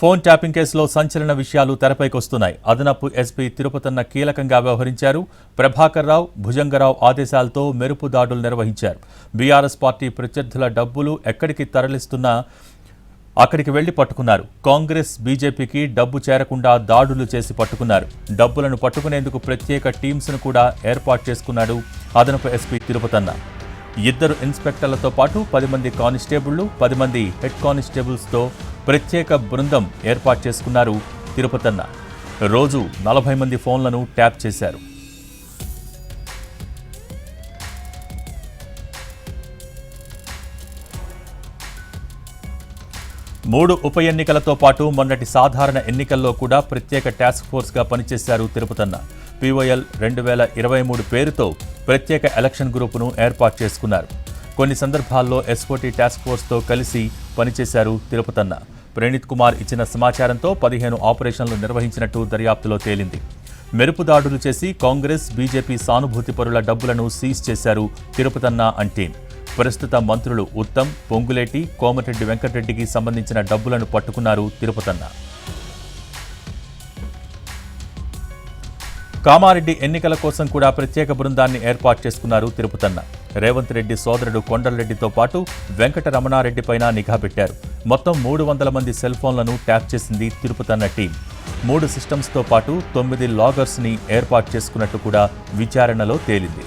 Phone tapping కేసులో సంచలన విషయాలు తెరపైకొస్తున్నాయి. అదనపు ఎస్పీ తిరుపతన్న కీలకంగా వ్యవహరించారు. ప్రభాకర్ రావు భుజంగరావు ఆదేశాలతో మెరుపు దాడులు నిర్వహించారు. బీఆర్ఎస్ పార్టీ ప్రత్యర్థుల డబ్బులు ఎక్కడికి తరలిస్తున్నా అక్కడికి వెళ్ళి పట్టుకున్నారు. కాంగ్రెస్ బీజేపీకి డబ్బు చేరకుండా దాడులు చేసి పట్టుకున్నారు. డబ్బులను పట్టుకునేందుకు ప్రత్యేక టీమ్స్ను కూడా ఏర్పాటు చేసుకున్నాడు అదనపు ఎస్పీ తిరుపతన్న. ఇద్దరు ఇన్స్పెక్టర్లతో పాటు పది మంది కానిస్టేబుళ్ళు పది మంది హెడ్ కానిస్టేబుల్స్తో ప్రత్యేక బృందం ఏర్పాటు చేసుకున్నారు తిరుపతన్న. రోజు నలభై మంది ఫోన్లను ట్యాప్ చేశారు. మూడు ఉప ఎన్నికలతో పాటు మొన్నటి సాధారణ ఎన్నికల్లో కూడా ప్రత్యేక టాస్క్ ఫోర్స్గా పనిచేశారు తిరుపతన్న. పీవైఎల్ రెండు వేల ఇరవై మూడు పేరుతో ప్రత్యేక ఎలక్షన్ గ్రూపును ఏర్పాటు చేసుకున్నారు. కొన్ని సందర్భాల్లో ఎస్ఓటీ టాస్క్ ఫోర్స్తో కలిసి పనిచేశారు తిరుపతన్న. ప్రణీత్ కుమార్ ఇచ్చిన సమాచారంతో పదిహేను ఆపరేషన్లు నిర్వహించినట్టు దర్యాప్తులో తేలింది. మెరుపు దాడులు చేసి కాంగ్రెస్ బీజేపీ సానుభూతి పరుల డబ్బులను సీజ్ చేశారు తిరుపతన్న అంటే. ప్రస్తుత మంత్రులు ఉత్తమ్ పొంగులేటి కోమటిరెడ్డి వెంకటరెడ్డికి సంబంధించిన డబ్బులను పట్టుకున్నారు తిరుపతన్న. కామారెడ్డి ఎన్నికల కోసం కూడా ప్రత్యేక బృందాన్ని ఏర్పాటు చేసుకున్నారు తిరుపతన్న. రేవంత్ రెడ్డి సోదరుడు కొండలరెడ్డితో పాటు వెంకట రమణారెడ్డిపైన నిఘా పెట్టారు. మొత్తం మూడు వందల మంది సెల్ ఫోన్లను ట్యాప్ చేసింది తిరుపతన్న టీం. మూడు సిస్టమ్స్తో పాటు తొమ్మిది లాగర్స్ని ఏర్పాటు చేసుకున్నట్టు కూడా విచారణలో తేలింది.